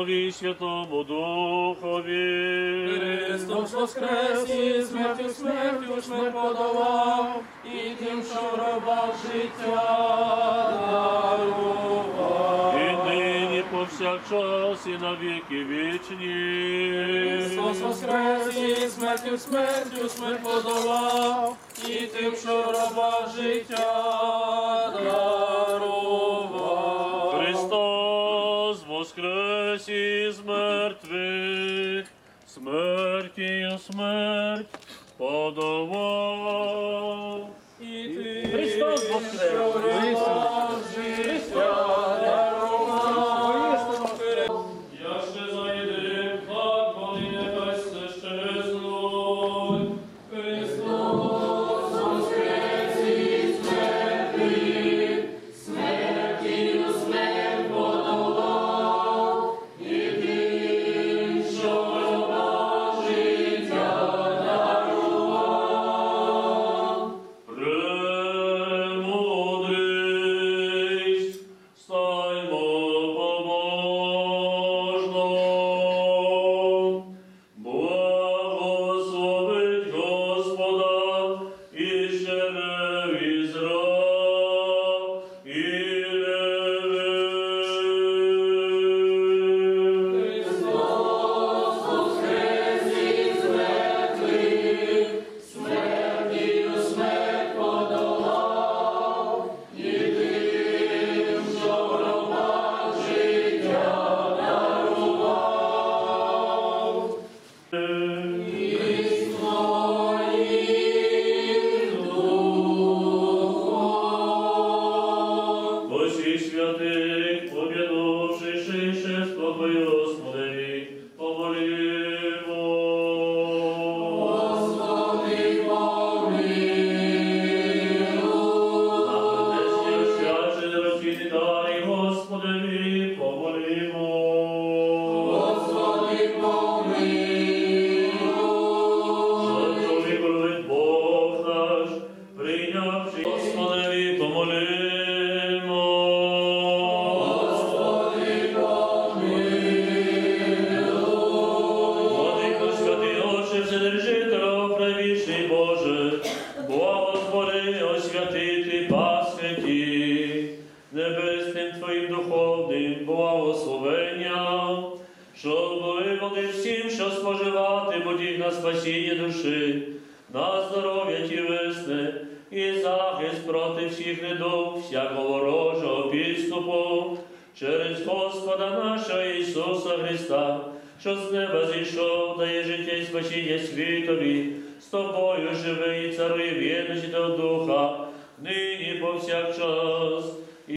Отцові Святому Духові. Христос воскрес і смертю смертю смерть подолав, і тим, що в гробах життя дарував. І нині повсякчас і на віки вічні. Христос воскрес і смертю смертю смерть подолав, і тим, що в гробах життя мертвих, смертію смерть подавав. І ти, Христос воскрес! Твоє, Господи, щоб всім, що споживатимуть їх на спасіння душі, на здоров'я тілесне і захист проти всіх недуг, всякого ворожого підступу, через Господа нашого Ісуса Христа, що з неба зійшов, дає життя і спасіння світові, з тобою живий і царує в єдності до Духа, нині повсякчас